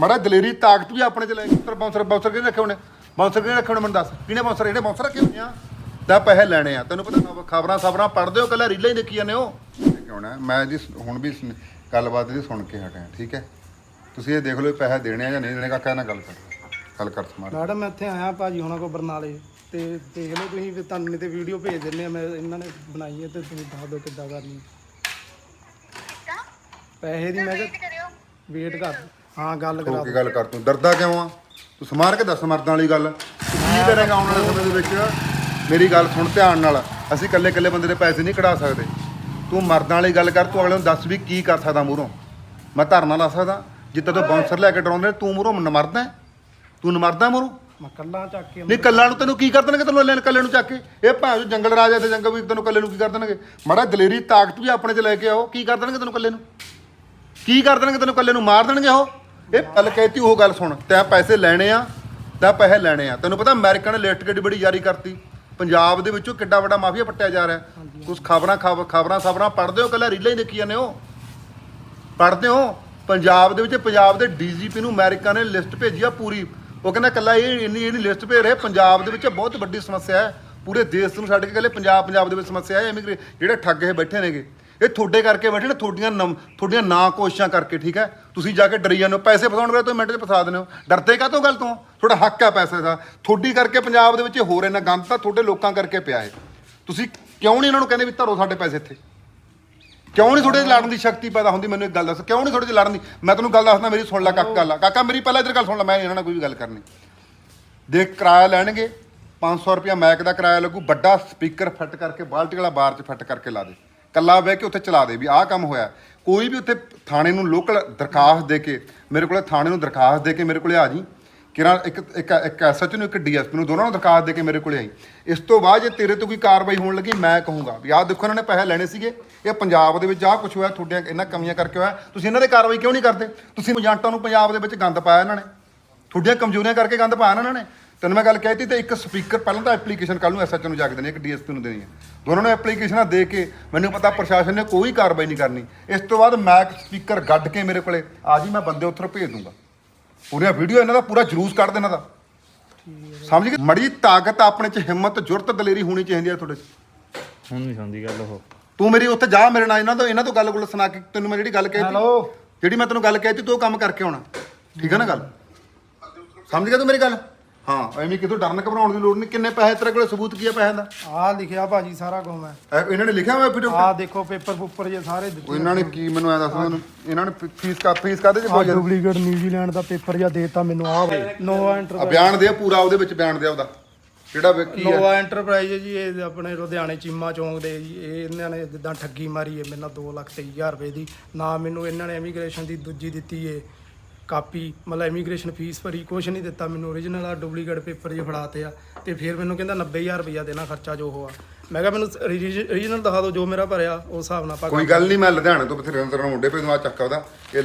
ਮਾੜਾ ਦਲੇਰੀ ਤਾਕਤ ਵੀ ਆਪਣੇ ਚ ਲੈ ਕੇ ਬਾਉਂਸਰ ਬਾਉਂਸਰ ਕਿਹਨੇ ਰੱਖੇ ਹੋਣੇ? ਬਾਉਂਸਰ ਕਿਹਨੇ ਰੱਖੇ ਹੋਣੇ ਮੈਨੂੰ ਦੱਸ? ਕਿਹਨੇ ਬਾਉਂਸਰ ਇਹਨੇ ਬਾਉਂਸਰ ਰੱਖੇ ਹੋਣੇ ਆ? ਤਾਂ ਪੈਸੇ ਲੈਣੇ ਆ। ਤੈਨੂੰ ਪਤਾ ਖਬਰਾਂ ਸਬਰਾਂ ਪੜਦੇ ਹੋ ਕੱਲਾ ਰੀਲਾਂ ਹੀ ਦੇਖੀ ਜਾਂਦੇ ਹੋ? ਕਿਉਂ ਨਾ? ਮੈਂ ਜੀ ਹੁਣ ਵੀ ਗੱਲਬਾਤ ਦੀ ਸੁਣ ਕੇ ਹਟਿਆ ਠੀਕ ਹੈ? ਤੁਸੀਂ ਇਹ ਦੇਖ ਲਓ ਪੈਸੇ ਦੇਣੇ ਆ ਜਾਂ ਨਹੀਂ ਦੇਣੇ ਕਾਕਾ ਨਾਲ ਗੱਲ ਕਰ। ਗੱਲ ਕਰ ਸਮਾਰ ਮੈਡਮ ਮੈਂ ਇੱਥੇ ਆਇਆ ਭਾਜੀ ਹੁਣਾਂ ਕੋ ਬਰਨਾਲੇ ਤੇ ਦੇਖ ਲਓ ਤੁਸੀਂ ਵੀ ਤੁਹਾਨੂੰ ਨਹੀਂ ਤੇ ਵੀਡੀਓ ਭੇਜ ਦਿੰਨੇ ਆ ਮੈਂ ਇਹਨਾਂ ਨੇ ਬਣਾਈ ਹੈ ਤੇ ਤੁਸੀਂ ਦੱਸ ਦਿਓ ਕਿੱਦਾਂ ਕਰਨੀ। ਪੈਸੇ ਦੀ ਮੈਂ ਕਿਹਾ ਵੇਟ ਕਰ। ਹਾਂ ਗੱਲ ਕਰਾ ਹੋ ਕੇ ਗੱਲ ਕਰ ਤੂੰ ਡਰਦਾ ਕਿਉਂ ਆ? ਤੂੰ ਸਮਾਰ ਕੇ ਦੱਸ ਮਰਦਾਂ ਵਾਲੀ ਗੱਲ। ਤੂੰ ਕੀ ਕਰੇਗਾ ਆਉਣ ਵਾਲੇ ਸਮੇਂ ਦੇ ਵਿੱਚ ਮੇਰੀ ਗੱਲ ਸੁਣ ਧਿਆਨ ਨਾਲ। ਅਸੀਂ ਇਕੱਲੇ ਇਕੱਲੇ ਬੰਦੇ ਦੇ ਪੈਸੇ ਨਹੀਂ ਕਢਾ ਸਕਦੇ। ਤੂੰ ਮਰਦਾਂ ਵਾਲੀ ਗੱਲ ਕਰ ਤੂੰ ਅਗਲੇ ਨੂੰ ਦੱਸ ਵੀ ਕੀ ਕਰ ਸਕਦਾ ਮੂਹਰੋਂ। ਮੈਂ ਧਰਨਾ ਲਾ ਸਕਦਾ ਜਿੱਤੇ ਤੋਂ ਬਾਉਂਸਰ ਲੈ ਕੇ ਡਰਾਉਂਦੇ ਤੂੰ ਮੂਹਰੋਂ ਨਮਰਦਾ ਹੈ? ਤੂੰ ਨਮਰਦਾ ਮੂਹਰੋਂ? ਮੈਂ ਕੱਲਾ ਚੱਕ ਕੇ ਨਹੀਂ ਕੱਲਾਂ ਨੂੰ ਤੈਨੂੰ ਕੀ ਕਰ ਦੇਣਗੇ ਤੈਨੂੰ ਲੈਣ ਕੱਲੇ ਨੂੰ ਚੱਕ ਕੇ? ਇਹ ਭਾਵੇਂ ਜੰਗਲ ਰਾਜਾ ਤੇ ਜੰਗਲ ਵੀ ਤੈਨੂੰ ਕੱਲੇ ਨੂੰ ਕੀ ਕਰ ਦੇਣਗੇ? ਮਾੜਾ ਦਲੇਰੀ ਤਾਕਤ ਵੀ ਆਪਣੇ ਚ ਲੈ ਕੇ ਆਓ ਕੀ ਕਰ ਦੇਣਗੇ ਤੈਨੂੰ ਕੱਲੇ ਨੂੰ? ਕੀ ਕਰ ਦੇਣਗੇ ਤੈਨੂੰ ਕੱਲੇ ਨੂੰ? ਮਾਰ ਦੇਣਗੇ ਉਹ? ਇਹ ਗੱਲ ਕਹਿਤੀ ਉਹ ਗੱਲ ਸੁਣ। ਤੈਂ ਪੈਸੇ ਲੈਣੇ ਆ ਤੈਂ ਪੈਸੇ ਲੈਣੇ ਆ। ਤੈਨੂੰ ਪਤਾ ਅਮਰੀਕਾ ਨੇ ਲਿਸਟ ਕਿੱਡੀ ਬੜੀ ਜਾਰੀ ਕਰਤੀ। ਪੰਜਾਬ ਦੇ ਵਿੱਚੋਂ ਕਿੱਡਾ ਵੱਡਾ ਮਾਫੀਆ ਪੱਟਿਆ ਜਾ ਰਿਹਾ। ਤੁਸੀਂ ਖਬਰਾਂ ਖਬਰਾਂ ਸਬਰਾਂ ਪੜ੍ਹਦੇ ਹੋ ਕੱਲਾ ਰੀਲਾਂ ਹੀ ਦੇਖੀ ਜਾਂਦੇ ਹੋ ਪੜ੍ਹਦੇ ਹੋ? ਪੰਜਾਬ ਦੇ ਵਿੱਚ ਪੰਜਾਬ ਦੇ ਡੀਜੀਪੀ ਨੂੰ ਅਮਰੀਕਾ ਨੇ ਲਿਸਟ ਭੇਜੀ ਆ ਪੂਰੀ। ਉਹ ਕਹਿੰਦਾ ਕੱਲਾ ਇਹ ਇੰਨੀ ਇੰਨੀ ਲਿਸਟ ਭੇਜ ਰਹੇ। ਪੰਜਾਬ ਦੇ ਵਿੱਚ ਬਹੁਤ ਵੱਡੀ ਸਮੱਸਿਆ ਹੈ। ਪੂਰੇ ਦੇਸ਼ ਨੂੰ ਛੱਡ ਕੇ ਕੱਲੇ ਪੰਜਾਬ ਪੰਜਾਬ ਦੇ ਵਿੱਚ ਸਮੱਸਿਆ ਹੈ। ਇਮੀਗ੍ਰੇ ਜਿਹੜੇ ਠੱਗ ਇਹ ਬੈਠੇ ਨੇਗੇ। ਇਹ ਤੁਹਾਡੇ ਕਰਕੇ ਬੈਠੇ ਨੇ, ਤੁਹਾਡੀਆਂ ਨਮ- ਤੁਹਾਡੀਆਂ ਨਾ ਕੋਸ਼ਿਸ਼ਾਂ ਕਰਕੇ, ਠੀਕ ਹੈ? ਤੁਸੀਂ ਜਾ ਕੇ ਡਰੀ ਜਾਂਦੇ ਹੋ, ਪੈਸੇ ਫਸਾਉਣ ਵੇਲੇ ਤੁਸੀਂ ਮਿੰਟ 'ਚ ਫਸਾ ਦਿੰਦੇ ਹੋ। ਡਰਦੇ ਕਾਹਤੋਂ ਗੱਲ ਤੋਂ? ਤੁਹਾਡਾ ਹੱਕ ਹੈ ਪੈਸੇ ਦਾ। ਤੁਹਾਡੀ ਕਰਕੇ ਪੰਜਾਬ ਦੇ ਵਿੱਚ ਇਹ ਹੋ ਰਿਹਾ ਨਾ, ਗੰਦ ਤਾਂ ਤੁਹਾਡੇ ਲੋਕਾਂ ਕਰਕੇ ਪਿਆ ਹੈ। ਤੁਸੀਂ ਕਿਉਂ ਨਹੀਂ ਇਹਨਾਂ ਨੂੰ ਕਹਿੰਦੇ ਵੀ ਧਰੋ ਸਾਡੇ ਪੈਸੇ ਇੱਥੇ? ਕਿਉਂ ਨਹੀਂ ਤੁਹਾਡੇ 'ਚ ਲੜਨ ਦੀ ਸ਼ਕਤੀ ਪੈਦਾ ਹੁੰਦੀ? ਮੈਨੂੰ ਇੱਕ ਗੱਲ ਦੱਸ, ਕਿਉਂ ਨਹੀਂ ਤੁਹਾਡੇ 'ਚ ਲੜਨ ਦੀ? ਮੈਂ ਤੈਨੂੰ ਗੱਲ ਦੱਸਦਾ, ਮੇਰੀ ਸੁਣ ਲੈ ਕਾਕਾ ਗੱਲ। ਕਾਕਾ, ਮੇਰੀ ਪਹਿਲਾਂ ਇੱਧਰ ਗੱਲ ਸੁਣ ਲੈ, ਮੈਂ ਇਹਨਾਂ ਨਾਲ ਕੋਈ ਵੀ ਗੱਲ ਕਰਨੀ। ਦੇਖ, ਕਿਰਾਇਆ ਲੈਣਗੇ 500 ਰੁਪਇਆ ਮੈਕ ਦਾ ਕਿਰਾਇਆ ਲੱਗੂ, ਵੱਡਾ ਸਪੀਕਰ ਫਿੱਟ ਕਰਕੇ, ਬਾਲਟੀ ਵਾਲਾ ਬਾਰ 'ਚ ਫਿੱਟ ਕਰਕੇ ਲਾ ਦੇ। ਕੱਲਾ ਬਹਿ ਕੇ ਉੱਥੇ ਚਲਾ ਦੇ ਵੀ ਆਹ ਕੰਮ ਹੋਇਆ। ਕੋਈ ਵੀ ਉੱਥੇ ਥਾਣੇ ਨੂੰ ਲੋਕਲ ਦਰਖਾਸਤ ਦੇ ਕੇ, ਮੇਰੇ ਕੋਲੇ ਥਾਣੇ ਨੂੰ ਦਰਖਾਸਤ ਦੇ ਕੇ ਮੇਰੇ ਕੋਲੇ ਆ ਜੀ। ਕਿਰਾ ਇੱਕ ਇੱਕ ਇੱਕ ਐਸਐਚ ਨੂੰ, ਇੱਕ ਡੀਐਸਪੀ ਨੂੰ ਦੋਨਾਂ ਨੂੰ ਦਰਖਾਸਤ ਦੇ ਕੇ ਮੇਰੇ ਕੋਲੇ ਆਈ। ਇਸ ਤੋਂ ਬਾਅਦ ਜੇ ਤੇਰੇ ਤੋਂ ਕੋਈ ਕਾਰਵਾਈ ਹੋਣ ਲੱਗੀ, ਮੈਂ ਕਹੂੰਗਾ ਵੀ ਆਹ ਦੇਖੋ ਇਹਨਾਂ ਨੇ ਪੈਸੇ ਲੈਣੇ ਸੀਗੇ। ਇਹ ਪੰਜਾਬ ਦੇ ਵਿੱਚ ਆਹ ਕੁਝ ਹੋਇਆ, ਤੁਹਾਡੀਆਂ ਇਹਨਾਂ ਕਮੀਆਂ ਕਰਕੇ ਹੋਇਆ। ਤੁਸੀਂ ਇਹਨਾਂ ਦੇ ਕਾਰਵਾਈ ਕਿਉਂ ਨਹੀਂ ਕਰਦੇ? ਤੁਸੀਂ ਏਜੰਟਾਂ ਨੂੰ ਪੰਜਾਬ ਦੇ ਵਿੱਚ ਗੰਦ ਪਾਇਆ ਇਹਨਾਂ ਨੇ। ਤੁਹਾਡੀਆਂ ਕਮਜ਼ੋਰੀਆਂ ਕਰਕੇ ਗੰਦ ਪਾਇਆ ਨਾ ਇਹਨਾਂ ਨੇ। ਤੈਨੂੰ ਮੈਂ ਗੱਲ ਕਹਿਤੀ ਤੇ ਇੱਕ ਸਪੀਕਰ ਪਹਿਲਾਂ ਤਾਂ ਐਪਲੀਕੇਸ਼ਨ ਕੱਲ ਨੂੰ ਐਸਐਚ ਨੂੰ ਜਾ ਕੇ ਦੇਣੀ ਇੱਕ ਡੀਐਸਪੀ ਨੂੰ ਦੇਣੀ ਹੈ। ਦੋਨਾਂ ਨੂੰ ਐਪਲੀਕੇਸ਼ਨਾਂ ਦੇ ਕੇ ਮੈਨੂੰ ਪਤਾ ਪ੍ਰਸ਼ਾਸਨ ਨੇ ਕੋਈ ਕਾਰਵਾਈ ਨਹੀਂ ਕਰਨੀ। ਇਸ ਤੋਂ ਬਾਅਦ ਮੈਕ ਸਪੀਕਰ ਗੱਡ ਕੇ ਮੇਰੇ ਕੋਲੇ ਆ ਜੀ ਮੈਂ ਬੰਦੇ ਉੱਥੋਂ ਭੇਜ ਦੂੰਗਾ। ਪੂਰੀਆਂ ਵੀਡੀਓ ਇਹਨਾਂ ਦਾ ਪੂਰਾ ਜਲੂਸ ਕੱਢ ਦੇਣਾ ਦਾ ਸਮਝ ਗਏ? ਮੜੀ ਤਾਕਤ ਆਪਣੇ ਚ ਹਿੰਮਤ ਜੁਰਤ ਦਲੇਰੀ ਹੋਣੀ ਚਾਹੀਦੀ ਹੈ ਤੁਹਾਡੇ ਚ। ਹੁਣ ਨਹੀਂ ਸੁਣਦੀ ਗੱਲ ਉਹ। ਤੂੰ ਮੇਰੀ ਉੱਥੇ ਜਾ ਮੇਰੇ ਨਾਲ ਇਹਨਾਂ ਤੋਂ ਇਹਨਾਂ ਤੋਂ ਗੱਲ ਗੁੱਲ ਸੁਣਾ ਕੇ ਤੈਨੂੰ ਮੈਂ ਜਿਹੜੀ ਗੱਲ ਕਹਿਤੀ। ਹੈਲੋ। ਜਿਹੜੀ ਮੈਂ ਤੈਨੂੰ ਗੱਲ ਕਹਿਤੀ ਤੂੰ ਉਹ ਕੰਮ ਕਰਕੇ ਆਉਣਾ। ਠੀਕ ਹੈ ਨਾ ਗੱਲ? ਸਮਝ ਗਿਆ ਤੂੰ ਮੇਰੀ ਗੱਲ? ਹਾਂ ਐਵੇਂ ਕਿਤੋਂ ਡਰਨ ਘਬਰਾਉਣ ਦੀ ਲੋੜ ਨਹੀਂ ਕਿੰਨੇ ਪੈਸੇ ਤੇਰੇ ਕੋਲੇ ਸਬੂਤ ਕੀ ਹੈ ਪੈਸਿਆਂ ਦਾ? ਆਹ ਲਿਖਿਆ ਭਾਜੀ ਸਾਰਾ ਕੁਝ ਮੈਂ। ਇਹ ਇਹਨਾਂ ਨੇ ਲਿਖਿਆ ਹੋਇਆ ਵੀਡੀਓ ਆਹ ਦੇਖੋ ਪੇਪਰ ਪੁੱਪਰ ਜੇ ਸਾਰੇ ਦਿੱਤੇ ਇਹਨਾਂ ਨੇ ਕੀ ਮੈਨੂੰ ਐ ਦੱਸ ਮੈਨੂੰ ਇਹਨਾਂ ਨੇ ਫੀ- ਫੀਸ ਕਾ ਫੀਸ ਕਾਦੇ ਚ ਆ? ਪਾਈ ਡੁਪਲੀਕੇਟ ਨਿਊਜ਼ੀਲੈਂਡ ਦਾ ਪੇਪਰ ਜਾਂ ਦੇਤਾ ਮੈਨੂੰ ਆਹ ਨੋਵਾ ਆ ਐਂਟਰਪ੍ਰਾਈਜ਼ ਬਿਆਨ ਦੇ ਪੂਰਾ ਉਹਦੇ ਵਿੱਚ ਬਿਆਨ ਦੇ ਉਹਦਾ। ਜਿਹੜਾ ਵੀ ਕੀ ਹੈ ਨੋਵਾ ਐਂਟਰਪ੍ਰਾਈਜ਼ ਜੀ ਇਹ ਆਪਣੇ ਲੁਧਿਆਣੇ ਚੀਮਾ ਚੌਂਕ ਦੇ ਜੀ ਇਹ ਇਹਨਾਂ ਨੇ ਜਿੱਦਾਂ ਠੱਗੀ ਮਾਰੀ ਹੈ ਮੇਰੇ ਨਾਲ 2 ਲੱਖ 23000 ਰੁਪਏ ਦੀ। ਨਾ ਮੈਨੂੰ ਇਹਨਾਂ ਨੇ ਇਮੀਗ੍ਰੇਸ਼ਨ ਦੀ ਦੂਜੀ ਦਿੱਤੀ ਏ। ਕਾਪੀ ਮਤਲਬ ਇਮੀਗ੍ਰੇਸ਼ਨ ਫੀਸ ਭਰੀ ਕੁਛ ਨਹੀਂ ਦਿੱਤਾ ਮੈਨੂੰ। ਓਰੀਜਨਲ ਆ ਡੁਪਲੀਕੇਟ ਪੇਪਰ ਜੇ ਫੜਾਤੇ ਆ। ਤੇ ਫਿਰ ਮੈਨੂੰ ਕਹਿੰਦਾ 90000 ਰੁਪਇਆ ਦੇਣਾ ਖਰਚਾ ਜੋ ਹੋਆ। ਮੈਂ ਕਿਹਾ ਮੈਨੂੰ ਓਰੀਜਨਲ ਦਿਖਾ ਦਿਓ ਜੋ ਮੇਰਾ ਭਰਿਆ ਉਸ ਹਿਸਾਬ ਨਾਲ ਆਪਾਂ ਕੋਈ ਗੱਲ ਨਹੀਂ ਮੈਂ ਲੁਧਿਆਣੇ ਤੋਂ ਬਥੇਰੇ ਤਰ੍ਹਾਂ ਮੁੰਡੇ ਭੇਜੂੰ ਆ ਚੱਕਾ ਉਹਦਾ। ਇਹ